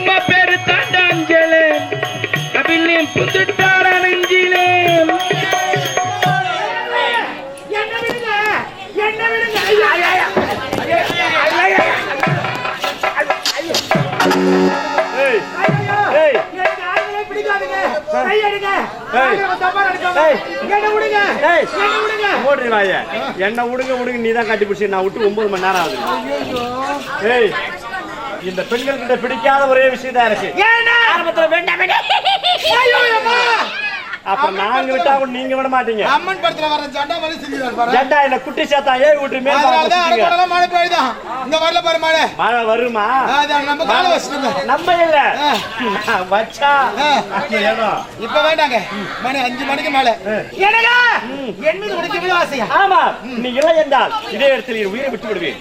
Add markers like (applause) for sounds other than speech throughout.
அம்மா பேரு தாண்டாஞ்சலே. கபிலே புத்துட்டார நெஞ்சிலே. என்ன விடுங்க என்ன விடுங்க நீ தான் கட்டி பிடிச்சி நான் விட்டு ஒன்பது மணி நேரம் ஆகுது. இந்த பெண்கள் கிட்ட பிடிக்காத ஒரே விஷயம் தான் இருக்கு? ஆரம்பத்துல வேண்டாம். (laughs) அப்புறம் நாங்க விட்டா கூட நீங்க விட மாட்டீங்க. அம்மன் படத்துல வர ஜண்டா மாதிரி செஞ்சுருவாரு பாரு. ஜெண்டா இல்ல குட்டி சேத்தா ஏய் விட்டு மேல மழை பெய்யுதான் இந்த வரல பாரு மழை மழை வருமா? நம்ம கால வச்சுட்டு நம்ம இல்ல. வச்சா. இப்ப வேண்டாங்க. மணி அஞ்சு மணிக்கு மேல. என்னங்க? என் மீது உனக்கு எவ்வளவு ஆசையா? ஆமா. நீ இல்லை என்றால் இதே இடத்தில் உயிரை விட்டு விடுவேன்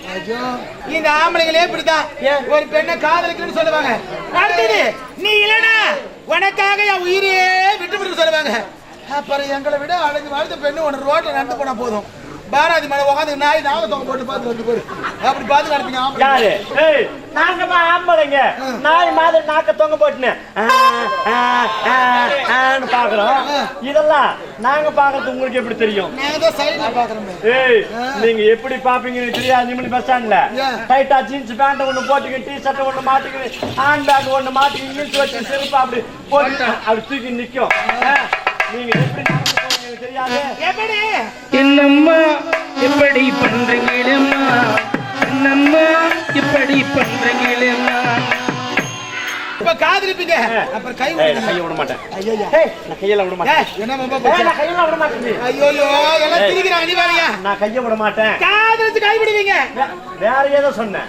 இந்த ஆம்பளைங்களே இப்படித்தான். ஒரு பெண்ணை காதலிக்கணும்னு சொல்லுவாங்க. அடுத்தது நீ இல்லனா உனக்காக என் உயிரையே விட்டு சொல்லுவாங்க. அப்புறம் எங்களை விட அழகு வாழ்ந்த பெண்ணு ஒன்று ரோட்ல நடந்து போனா போதும். பாராதி மேல உட்காந்து நாய் நாக தொங்க போட்டு பார்த்து வந்து போரு அப்படி பார்த்து நடப்பீங்க ஆம்பளை ஆம்பளைங்க நாய் மாதிரி நாக்க தொங்க போட்டுன்னு பாக்குறோம் இதெல்லாம் நாங்க பாக்குறது உங்களுக்கு எப்படி தெரியும்? ஏய் நீங்க எப்படி பாப்பீங்கன்னு தெரியாது. நிம்மதி பஸ் ஸ்டாண்ட்ல? டைட்டா ஜீன்ஸ் பேண்ட் ஒண்ணு போட்டுக்கிட்டு டி ஷர்ட் ஒண்ணு மாட்டிக்கிட்டு ஹேண்ட் பேக் ஒண்ணு மாட்டிக்கிட்டு இழுத்து வச்சு செருப்பு அப்படி போட்டு அப்படி தூக்கி நிக்கும். நீங்க எப்படி தெரியாது. எப்படி? என்னம்மா இப்படி பண்றீங்களேம்மா இப்ப காதலிப்பீங்க. அப்புறம் கை கையை விட மாட்டேன். ஐயா நான் கையில விட மாட்டேன். என்ன கையில விட மாட்டேன் ஐயோ எல்லாம் திரிக்கிறாங்க நீ வேலையா நான் கையை விட மாட்டேன். காதலிச்சு கைவிடுவீங்க வே- வேற ஏதோ சொன்னேன்.